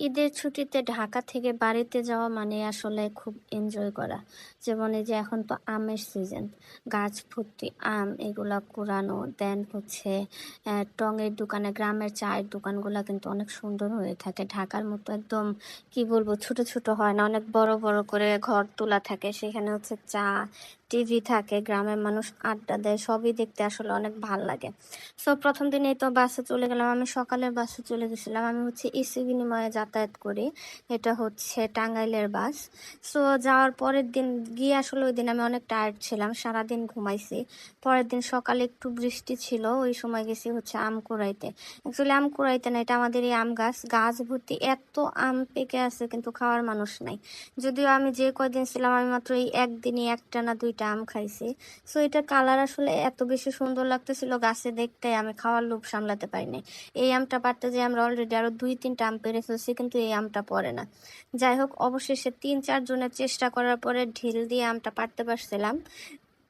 ঈদের ছুটিতে ঢাকা থেকে বাড়িতে যাওয়া মানে আসলে খুব এনজয় করা। যেমন এই যে এখন তো আমের সিজন গাছ ভর্তি আম, এগুলা কুড়ানো দেন হচ্ছে টঙের দোকানে, গ্রামের চায়ের দোকানগুলো কিন্তু অনেক সুন্দর হয়ে থাকে। ঢাকার মতো একদম, কি বলব, ছোট ছোট হয় না, অনেক বড় বড় করে ঘর তোলা থাকে। সেখানে হচ্ছে চা টিভি থাকে, গ্রামের মানুষ আড্ডা দেয়, সবই দেখতে আসলে অনেক ভালো লাগে। সো প্রথম দিনেই তো বাসে চলে গেলাম। আমি সকালের বাসে চলে গেছিলাম। আমি হচ্ছে ইসি বিনিময়ে যাতায়াত করি। এটা হচ্ছে টাঙ্গাইলের বাস। সো যাওয়ার পরের দিন গিয়ে আসলে ওই দিন আমি অনেক টায়ার্ড ছিলাম, সারাদিন ঘুমাইছি। পরের দিন সকালে একটু বৃষ্টি ছিল, ওই সময় গেছি হচ্ছে আম কুড়াইতে। অ্যাকচুয়ালি আম কুড়াইতে না, এটা আমাদের এই আম গাছ। গাছ ভর্তি এত আম পেকে আছে, কিন্তু খাওয়ার মানুষ নাই। যদিও আমি যে কয়দিন ছিলাম, আমি মাত্র এই একদিনই একটা না দুইটা আম খাইছি। সো এটার কালার আসলে এত বেশি সুন্দর লাগতেছিল, গাছে দেখতে আমি খাওয়ার লোভ সামলাতে পারিনি। এই আমটা পারতে যে আমরা অলরেডি আরও দুই তিনটা আম পেরে ফেলছি কিন্তু এই আমটা পড়ে না। যাই হোক, অবশেষে তিন চার জনের চেষ্টা করার পরে ঢিল দিয়ে আমটা পারতে পারছিলাম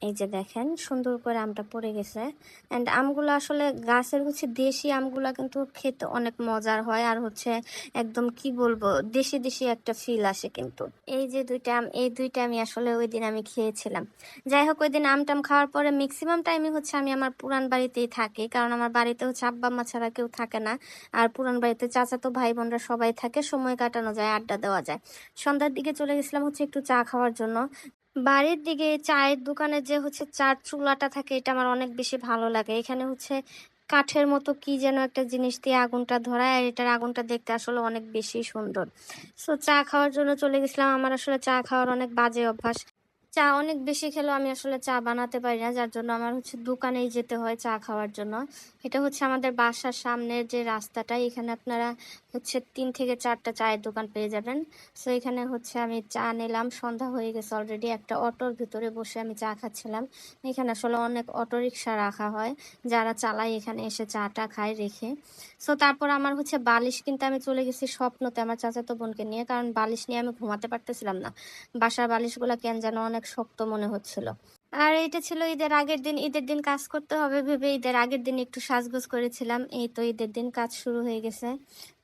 এই যে দেখেন, সুন্দর করে আমটা পড়ে গেছে। অ্যান্ড আমগুলো আসলে গাছের হচ্ছে দেশি আমগুলো কিন্তু খেতে অনেক মজার হয় আর হচ্ছে একদম কি বলব, দেশি দেশি একটা ফিল আসে কিন্তু। এই যে দুইটা আম, এই দুইটা আমি আসলে ওই দিন আমি খেয়েছিলাম। যাই হোক ওই দিন আম টাম খাওয়ার পরে ম্যাক্সিমাম টাইমে হচ্ছে আমি আমার পুরান বাড়িতেই থাকি, কারণ আমার বাড়িতে হচ্ছে আব্বা মা ছাড়া কেউ থাকে না। আর পুরান বাড়িতে চাচা তো ভাই বোনরা সবাই থাকে, সময় কাটানো যায়, আড্ডা দেওয়া যায়। সন্ধ্যার দিকে চলে গেছিলাম হচ্ছে একটু চা খাওয়ার জন্য। বাড়ির দিকে চায়ের দোকানে যে হচ্ছে চার চুলাটা থাকে, এটা আমার অনেক বেশি ভালো লাগে। এখানে হচ্ছে কাঠের মতো কি যেন একটা জিনিস দিয়ে আগুনটা ধরায়, আর এটার আগুনটা দেখতে আসলে অনেক বেশি সুন্দর। সো চা খাওয়ার জন্য চলে গেছিলাম। আমার আসলে চা খাওয়ার অনেক বাজে অভ্যাস। চা অনেক বেশি খেলেও আমি আসলে চা বানাতে পারি না, যার জন্য আমার হচ্ছে দোকানেই যেতে হয় চা খাওয়ার জন্য। এটা হচ্ছে আমাদের বাসার সামনের যে রাস্তাটা, এখানে আপনারা হচ্ছে তিন থেকে চারটা চায়ের দোকান পেয়ে যাবেন। সো এখানে হচ্ছে আমি চা নিলাম, সন্ধ্যা হয়ে গেছে অলরেডি একটা অটোর ভিতরে বসে আমি চা খাচ্ছিলাম। এখানে আসলে অনেক অটো রিক্সা রাখা হয়, যারা চালায় এখানে এসে চাটা খায়, রেখে। সো তারপর আমার হচ্ছে বালিশ কিনতে আমি চলে গেছি স্বপ্নতে, আমার চাচাতো বোনকে নিয়ে, কারণ বালিশ নিয়ে আমি ঘুমাতে পারতেছিলাম না। বাসার বালিশগুলো কেন যেন অনেক শক্ত মনে হচ্ছিল। আর এটা ছিল ঈদের আগের দিন, ঈদের দিন কাজ করতে হবে ভেবে ঈদের আগের দিন একটু সাজগোজ করেছিলাম। এই তো ঈদের দিন কাজ শুরু হয়ে গেছে।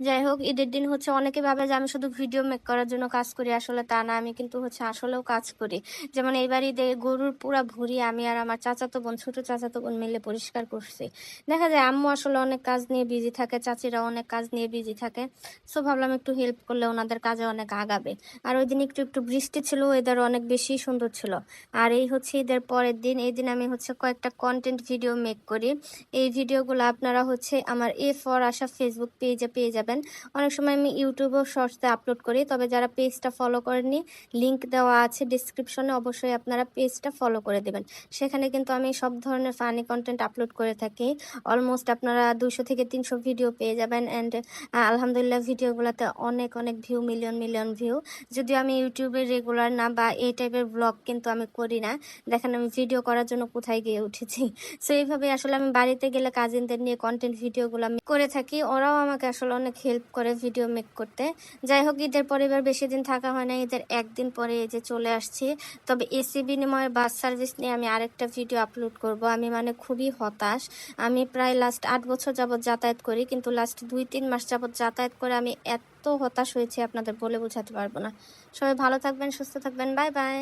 যাই হোক, ঈদের দিন হচ্ছে অনেকে ভাবে যে আমি শুধু ভিডিও মেক করার জন্য কাজ করি, আসলে তা না। আমি কিন্তু হচ্ছে আসলেও কাজ করি। যেমন এইবার ঈদে গরুর পুরা ভুড়ি আমি আর আমার চাচাতো বোন, ছোট চাচাতো বোন মিলে পরিষ্কার করছি। দেখা যায় আম্মু আসলে অনেক কাজ নিয়ে বিজি থাকে চাচিরা অনেক কাজ নিয়ে বিজি থাকে। সো ভাবলাম একটু হেল্প করলে ওনাদের কাজে অনেক আগাবে। আর ওই দিন একটু একটু বৃষ্টি ছিল ওয়েদার অনেক বেশি সুন্দর ছিল। আর এই হচ্ছে ঈদের পরের দিন, এই দিন আমি হচ্ছে কয়েকটা কন্টেন্ট ভিডিও মেক করি। এই ভিডিওগুলো আপনারা হচ্ছে আমার এ ফর আসা ফেসবুক পেজে পেয়ে যাবেন। অনেক সময় আমি ইউটিউবেও শর্টসে আপলোড করি, তবে যারা পেজটা ফলো করেননি লিংক দেওয়া আছে ডিসক্রিপশনে অবশ্যই আপনারা পেজটা ফলো করে দেবেন। সেখানে কিন্তু আমি সব ধরনের ফানি কন্টেন্ট আপলোড করে থাকি। অলমোস্ট আপনারা দুশো থেকে তিনশো ভিডিও পেয়ে যাবেন অ্যান্ড আলহামদুলিল্লাহ ভিডিওগুলোতে অনেক অনেক ভিউ মিলিয়ন মিলিয়ন ভিউ যদিও আমি ইউটিউবে রেগুলার না বা এই টাইপের ব্লগ কিন্তু আমি করি না। দেখেন আমি ভিডিও করার জন্য কোথায় গিয়ে উঠেছি? সো এইভাবে আসলে আমি বাড়িতে গেলে কাজিনদের নিয়ে কন্টেন্ট ভিডিওগুলো আমি করে থাকি। ওরাও আমাকে আসলে অনেক হেল্প করে ভিডিও মেক করতে। যাই হোক, ঈদের পরিবার বেশি দিন থাকা হয় না। ঈদের একদিন পরে এই যে চলে আসছি। তবে এসি বিনিময়ে বাস সার্ভিস নিয়ে আমি আরেকটা ভিডিও আপলোড করব। আমি মানে খুবই হতাশ। আমি প্রায় লাস্ট আট বছর যাবৎ যাতায়াত করি, কিন্তু লাস্ট দুই, তিন মাস যাবৎ যাতায়াত করে আমি এত হতাশ হয়েছি, আপনাদের বলে বোঝাতে পারব না। সবাই ভালো থাকবেন, সুস্থ থাকবেন। Bye bye